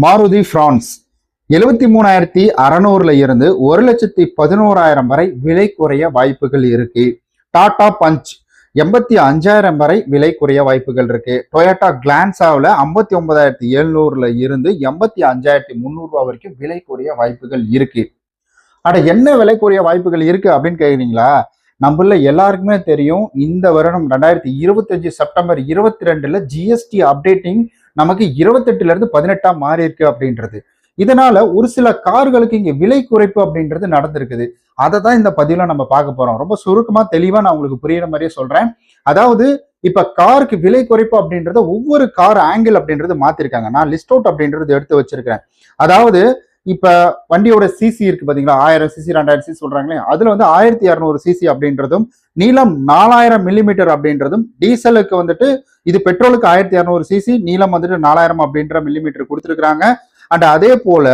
Maruti France எழுபத்தி மூணாயிரத்தி அறநூறுல இருந்து ஒரு லட்சத்தி பதினோராயிரம் வரை விலை குறைய வாய்ப்புகள் இருக்கு. டாடா பஞ்ச் எண்பத்தி அஞ்சாயிரம் வரை விலை குறைய வாய்ப்புகள் இருக்கு. டொயோட்டா கிளான்சாவில் ஐம்பத்தி ஒன்பதாயிரத்தி எழுநூறுல இருந்து எண்பத்தி அஞ்சாயிரத்தி முந்நூறுரூவா வரைக்கும் விலை குறைய வாய்ப்புகள் இருக்கு. அட என்ன விலை குறைய வாய்ப்புகள் இருக்கு அப்படின்னு கேக்குறீங்களா? நம்மள எல்லாருக்குமே தெரியும். இந்த வருடம் ரெண்டாயிரத்தி இருபத்தஞ்சு செப்டம்பர் இருபத்தி ரெண்டுல ஜிஎஸ்டி அப்டேட்டிங் நமக்கு இருபத்தெட்டுல இருந்து பதினெட்டா மாறி இருக்கு அப்படின்றது. இதனால ஒரு சில கார்களுக்கு இங்க விலை குறைப்பு அப்படின்றது நடந்திருக்குது. அதை தான் இந்த பதிவுல நம்ம பார்க்க போறோம். ரொம்ப சுருக்கமா தெளிவா நான் உங்களுக்கு புரியுற மாதிரியே சொல்றேன். அதாவது இப்ப காருக்கு விலை குறைப்பு அப்படின்றத ஒவ்வொரு கார் ஆங்கிள் அப்படின்றது மாத்திருக்காங்க. நான் லிஸ்ட் அவுட் அப்படின்றது எடுத்து வச்சிருக்கேன் அதாவது இப்ப வண்டியோட சிசி இருக்கு பாத்தீங்களா? ஆயிரம் சிசி ரெண்டாயிரம் சிசி சொல்றாங்களே அதுல வந்து ஆயிரத்தி இரநூறு சிசி அப்படின்றதும் நீளம் நாலாயிரம் மில்லிமீட்டர் அப்படின்றதும் டீசலுக்கு வந்துட்டு இது பெட்ரோலுக்கு ஆயிரத்தி இரநூறு சிசி நீளம் வந்துட்டு நாலாயிரம் அப்படின்ற மில்லிமீட்டர் கொடுத்துருக்காங்க அண்ட் அதே போல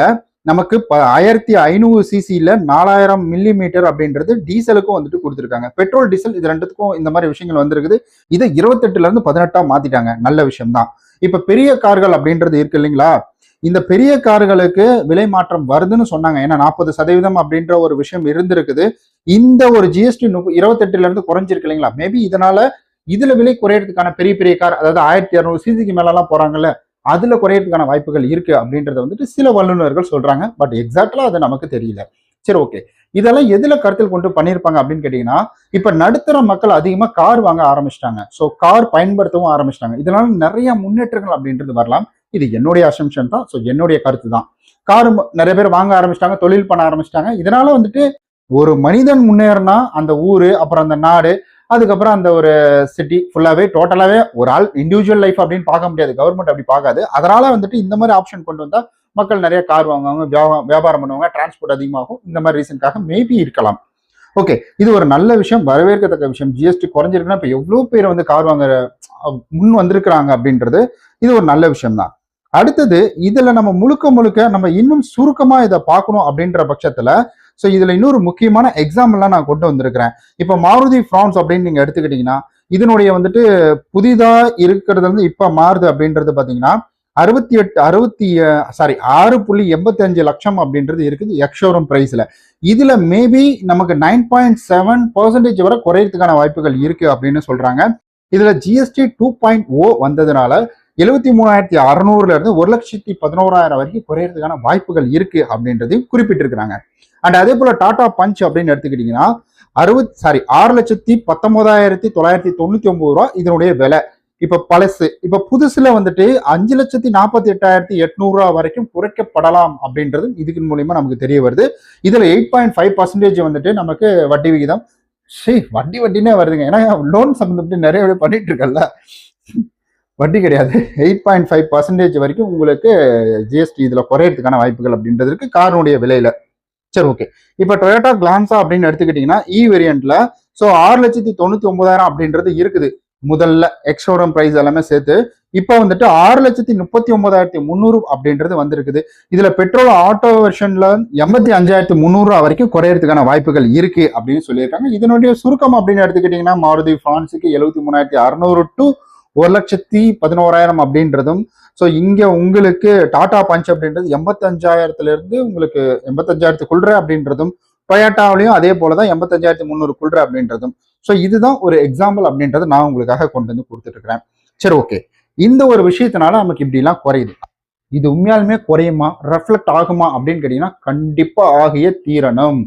நமக்கு ப ஆயிரத்தி ஐநூறு சிசியில் நாலாயிரம் மில்லி மீட்டர் அப்படின்றது டீசலுக்கும் வந்துட்டு கொடுத்துருக்காங்க. பெட்ரோல் டீசல் இது ரெண்டுத்துக்கும் இந்த மாதிரி விஷயங்கள் வந்திருக்குது. இதை இருபத்தெட்டுல இருந்து பதினெட்டா மாத்திட்டாங்க. நல்ல விஷயம் தான் இப்ப பெரிய கார்கள் அப்படின்றது இருக்கு இல்லைங்களா? இந்த பெரிய கார்களுக்கு விலை மாற்றம் வருதுன்னு சொன்னாங்க. ஏன்னா நாற்பது சதவீதம் அப்படின்ற ஒரு விஷயம் இருந்திருக்குது. இந்த ஒரு ஜிஎஸ்டி இருபத்தெட்டுல இருந்து குறைஞ்சிருக்கு இல்லைங்களா? மேபி இதனால இதுல விலை குறையறதுக்கான பெரிய பெரிய கார் அதாவது ஆயிரத்தி இரநூறு சிசிக்கு மேலலாம் போறாங்கல்ல? அதில் குறையிறதுக்கான வாய்ப்புகள் இருக்குது அப்படின்றத வந்துட்டு சில வல்லுநர்கள் சொல்கிறாங்க பட் எக்ஸாக்டாக அது நமக்கு தெரியல. சரி ஓகே. இதெல்லாம் எதுல கருத்தில் கொண்டு பண்ணியிருப்பாங்க அப்படின்னு கேட்டீங்கன்னா இப்ப நடுத்தர மக்கள் அதிகமா கார் வாங்க ஆரம்பிச்சிட்டாங்க. ஸோ கார் பயன்படுத்தவும் ஆரம்பிச்சிட்டாங்க. இதனால நிறைய முன்னேற்றங்கள் அப்படின்றது வரலாம். இது என்னுடைய அசம்ஷன் தான். ஸோ என்னுடைய கருத்து தான். கார் நிறைய பேர் வாங்க ஆரம்பிச்சிட்டாங்க தொழில் பண்ண ஆரம்பிச்சிட்டாங்க. இதனால வந்துட்டு ஒரு மனிதன் முன்னேறினா அந்த ஊரு அப்புறம் அந்த நாடு அதுக்கப்புறம் அந்த ஒரு சிட்டி ஃபுல்லாகவே டோட்டலாகவே ஒரு ஆள் இண்டிவிஜுவல் லைஃப் அப்படின்னு பார்க்க முடியாது. கவர்மெண்ட் அப்படி பார்க்காது. அதனால வந்துட்டு இந்த மாதிரி ஆப்ஷன் கொண்டு வந்தால் மக்கள் நிறைய கார் வாங்குவாங்க வியாபாரம் பண்ணுவாங்க டிரான்ஸ்போர்ட் அதிகமாகும். இந்த மாதிரி ரீசனுக்காக மேபி இருக்கலாம். ஓகே இது ஒரு நல்ல விஷயம் வரவேற்கத்தக்க விஷயம். ஜிஎஸ்டி குறைஞ்சிருக்குன்னா இப்போ எவ்வளோ பேர் வந்து கார் வாங்குற முன் வந்திருக்கிறாங்க அப்படின்றது இது ஒரு நல்ல விஷயம் தான் அடுத்தது இதில் நம்ம முழுக்க முழுக்க நம்ம இன்னும் சுருக்கமாக இதை பார்க்கணும் அப்படின்ற பட்சத்தில் ஸோ இதுல இன்னொரு முக்கியமான எக்ஸாம்பிள்லாம் நான் கொண்டு வந்திருக்கிறேன். இப்போ மாருதி ஃப்ரான்ஸ் அப்படின்னு நீங்க எடுத்துக்கிட்டீங்கன்னா இதனுடைய வந்துட்டு புதிதா இருக்கிறது வந்து இப்ப மாறுது அப்படின்றது பாத்தீங்கன்னா அறுபத்தி எட்டு அறுபத்தி சாரி ஆறு புள்ளி எண்பத்தி அஞ்சு லட்சம் அப்படின்றது இருக்குது எக்ஷோரூம் ப்ரைஸில் இதில் மேபி நமக்கு நைன் பாயிண்ட் செவன் பர்சன்டேஜ் வரை குறையிறதுக்கான வாய்ப்புகள் இருக்குது அப்படின்னு சொல்கிறாங்க இதில் ஜிஎஸ்டி டூ பாயிண்ட் ஓ வந்ததுனால எழுபத்தி மூணாயிரத்தி அறுநூறுல இருந்து ஒரு லட்சத்தி பதினோராயிரம் வரைக்கும் குறையறதுக்கான வாய்ப்புகள் இருக்கு அப்படின்றதையும் குறிப்பிட்டிருக்கிறாங்க. அண்ட் அதே போல டாடா பஞ்ச் அப்படின்னு எடுத்துக்கிட்டீங்கன்னா அறுபத் சாரி ஆறு லட்சத்தி பத்தொன்பதாயிரத்தி தொள்ளாயிரத்தி தொண்ணூத்தி ஒன்பது ரூபா இதனுடைய விலை. இப்ப பழசு இப்ப புதுசுல வந்துட்டு அஞ்சு லட்சத்தி நாற்பத்தி எட்டாயிரத்தி எட்நூறு ரூபா வரைக்கும் குறைக்கப்படலாம் அப்படின்றது இதுக்கு மூலியமா நமக்கு தெரிய வருது. இதுல எயிட் பாயிண்ட் ஃபைவ் பர்சன்டேஜ் வந்துட்டு நமக்கு வட்டி விகிதம். சே வட்டி வட்டினே வருதுங்க. ஏன்னா லோன் சம்மந்தப்பட்டு நிறைய பண்ணிட்டு இருக்கல்ல. வட்டி கிடையாது. எயிட் பாயிண்ட் ஃபைவ் பர்சன்டேஜ் வரைக்கும் உங்களுக்கு ஜிஎஸ்டி இதில் குறையறதுக்கான வாய்ப்புகள் அப்படின்றது இருக்குது காரனுடைய விலையில். சரி ஓகே இப்போ டொயோட்டா கிளான்ஸா அப்படின்னு எடுத்துக்கிட்டிங்கன்னா இ e வேரியண்ட்டில் ஸோ ஆறு லட்சத்தி தொண்ணூற்றி ஒன்பதாயிரம் அப்படின்றது இருக்குது. முதல்ல எக்ஸ்டோரம் ப்ரைஸ் எல்லாமே சேர்த்து இப்போ வந்துட்டு ஆறு லட்சத்தி முப்பத்தி ஒன்பதாயிரத்தி முந்நூறு அப்படின்றது வந்திருக்குது. இதுல பெட்ரோல் ஆட்டோ வெர்ஷன்ல எண்பத்தி அஞ்சாயிரத்தி முந்நூறு வரைக்கும் குறையறதுக்கான வாய்ப்புகள் இருக்கு அப்படின்னு சொல்லியிருக்காங்க. இதனுடைய சுருக்கம் அப்படின்னு எடுத்துக்கிட்டீங்கன்னா மாருதி ஃபிரான்ஸுக்கு எழுபத்தி மூணாயிரத்தி அறுநூறு டு ஒரு லட்சத்தி பதினோராயிரம் அப்படின்றதும் ஸோ இங்கே உங்களுக்கு டாடா பஞ்ச் அப்படின்றது எண்பத்தஞ்சாயிரத்துலேருந்து உங்களுக்கு எண்பத்தஞ்சாயிரத்து குள்ற அப்படின்றதும் டொயாட்டாவிலையும் அதே போல தான் எண்பத்தஞ்சாயிரத்து முந்நூறு குள்ற அப்படின்றதும். ஸோ இதுதான் ஒரு எக்ஸாம்பிள் அப்படின்றத நான் உங்களுக்காக கொண்டு வந்து கொடுத்துட்டு இருக்கிறேன் சரி ஓகே இந்த ஒரு விஷயத்தினால நமக்கு இப்படிலாம் குறையுது. இது உண்மையாலுமே குறையுமா? ரெஃப்ளெக்ட் ஆகுமா அப்படின்னு கேட்டீங்கன்னா கண்டிப்பாக ஆகிய தீரணும்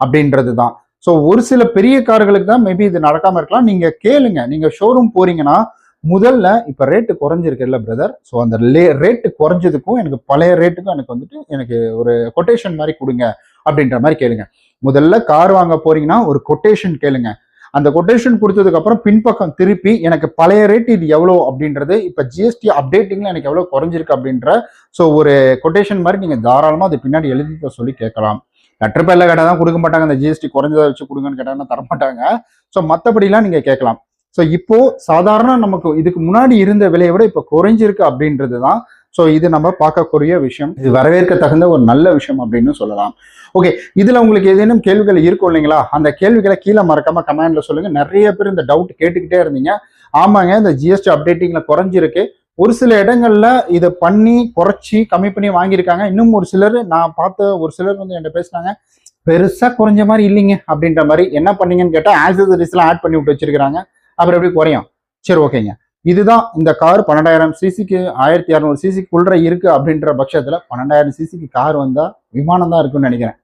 அப்படின்றது தான் ஸோ ஒரு சில பெரிய கார்களுக்கு தான் மேபி இது நடக்காமல் இருக்கலாம். நீங்கள் கேளுங்க. நீங்கள் ஷோரூம் போறீங்கன்னா முதல்ல இப்ப ரேட்டு குறைஞ்சிருக்குல்ல பிரதர் ஸோ அந்த லே ரேட்டு குறைஞ்சதுக்கும் எனக்கு பழைய ரேட்டுக்கும் எனக்கு வந்துட்டு எனக்கு ஒரு கொட்டேஷன் மாதிரி கொடுங்க அப்படின்ற மாதிரி கேளுங்க. முதல்ல கார் வாங்க போறீங்கன்னா ஒரு கொட்டேஷன் கேளுங்க. அந்த கொட்டேஷன் கொடுத்ததுக்கு அப்புறம் பின்பக்கம் திருப்பி எனக்கு பழைய ரேட் இது எவ்வளோ அப்படின்றது இப்போ ஜிஎஸ்டி அப்டேட்டிங்ல எனக்கு எவ்வளோ குறைஞ்சிருக்கு அப்படின்ற ஸோ ஒரு கொட்டேஷன் மாதிரி நீங்க தாராளமாக அது பின்னாடி எழுதி சொல்லி கேட்கலாம். லெட்டர் பேர்ல கேட்டால் தான் கொடுக்க மாட்டாங்க அந்த ஜிஎஸ்டி குறைஞ்சதை வச்சு கொடுங்கன்னு கேட்டாங்கன்னா தரமாட்டாங்க. ஸோ மற்றபடிலாம் நீங்க கேட்கலாம். ஸோ இப்போ சாதாரண நமக்கு இதுக்கு முன்னாடி இருந்த விலையை விட இப்போ குறைஞ்சிருக்கு அப்படின்றது தான் ஸோ இது நம்ம பார்க்கக்கூடிய விஷயம். இது வரவேற்க தகுந்த ஒரு நல்ல விஷயம் அப்படின்னு சொல்லலாம். ஓகே இதில் உங்களுக்கு ஏதேனும் கேள்விகள் இருக்கும் இல்லைங்களா? அந்த கேள்விகளை கீழே மறக்காம கமெண்ட்ல சொல்லுங்க. நிறைய பேர் இந்த டவுட் கேட்டுக்கிட்டே இருந்தீங்க. ஆமாங்க இந்த ஜிஎஸ்டி அப்டேட்டிங்ல குறைஞ்சிருக்கு. ஒரு சில இடங்கள்ல இதை பண்ணி குறைச்சி கம்மி பண்ணி வாங்கியிருக்காங்க. இன்னும் ஒரு சிலர் நான் பார்த்த ஒரு சிலர் வந்து என்கிட்ட பேசுனாங்க பெருசா குறைஞ்ச மாதிரி இல்லைங்க அப்படின்ற மாதிரி. என்ன பண்ணீங்கன்னு கேட்டால் ஆக்சசரிஸ் ஆட் பண்ணி விட்டு வச்சிருக்காங்க அப்புறம் எப்படி குறையும்? சரி ஓகேங்க. இதுதான் இந்த கார் பன்னெண்டாயிரம் சிசிக்கு ஆயிரத்தி இரநூறு சிசிக்குள்ள இருக்கு அப்படின்ற பட்சத்துல பன்னெண்டாயிரம் சிசிக்கு கார் வந்தா விமானம் தான் இருக்குன்னு நினைக்கிறேன்.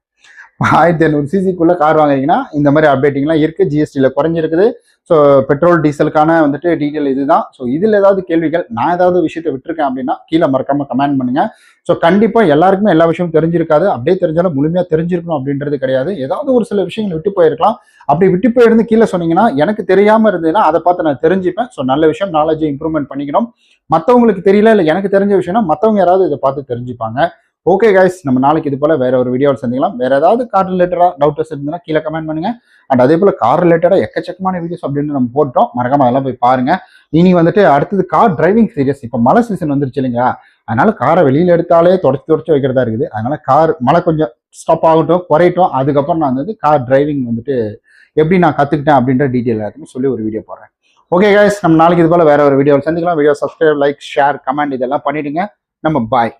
ஆயிரத்தி ஐநூறு சிசிக்குள்ள கார் வாங்குறீங்கன்னா இந்த மாதிரி அப்டேட்டிங்லாம் இருக்கு. ஜிஎஸ்டியில் குறைஞ்சிருக்குது. ஸோ பெட்ரோல் டீசலுக்கான வந்துட்டு டீட்டெயில் இதுதான். ஸோ இதில் ஏதாவது கேள்விகள் நான் ஏதாவது விஷயத்தை விட்டுருக்கேன் அப்படின்னா கீழே மறக்காம கமெண்ட் பண்ணுங்க. ஸோ கண்டிப்பாக எல்லாருக்குமே எல்லா விஷயமும் தெரிஞ்சிருக்காது. அப்படியே தெரிஞ்சாலும் முழுமையாக தெரிஞ்சிருக்கணும் அப்படின்றது கிடையாது. ஏதாவது ஒரு சில விஷயங்கள் விட்டு போயிருக்கலாம். அப்படி விட்டு போயிருந்து கீழே சொன்னீங்கன்னா எனக்கு தெரியாமல் இருந்ததுன்னா அதை பார்த்து நான் தெரிஞ்சுப்பேன். ஸோ நல்ல விஷயம் நாலேஜை இம்ப்ரூவ்மெண்ட் பண்ணிக்கணும். மற்றவங்களுக்கு தெரியல இல்லை எனக்கு தெரிஞ்ச விஷயம்னா மற்றவங்க யாராவது இதை பார்த்து தெரிஞ்சுப்பாங்க. ஓகே கைஸ் நம்ம நாளைக்கு இது போல் வேற ஒரு வீடியோவில் சந்திக்கலாம். வேற ஏதாவது கார் ரிலேட்டடாக டவுட்டர்ஸ் இருந்ததுன்னா கீழே கமெண்ட் பண்ணுங்க. அண்ட் அதே போல் கார் ரிலேட்டடாக எக்கச்சக்கமான வீடியோஸ் அப்படின்னு நம்ம போட்டோம். மறக்காம அதெல்லாம் போய் பாருங்க. இனி வந்துட்டு அடுத்தது கார் டிரைவிங் சீரியஸ் இப்போ மழை சீசன் வந்துருச்சு இல்லைங்களா? அதனால காரை வெளியில் எடுத்தாலே தொடச்சி தொடச்சி வைக்கிறதா இருக்குது. அதனால கார் மழை கொஞ்சம் ஸ்டாப் ஆகட்டும் குறையட்டும். அதுக்கப்புறம் நான் வந்து கார் டிரைவிங் வந்துட்டு எப்படி நான் கற்றுக்கிட்டேன் அப்படின்ற டீட்டெயில் எல்லாத்தையும் சொல்லி ஒரு வீடியோ போடுறேன். ஓகே கைஸ் நம்ம நாளைக்கு இது போல் வேற ஒரு வீடியோவில் சந்திக்கலாம். Video subscribe like share comment இதெல்லாம் பண்ணிடுங்க. நம்ம பாய்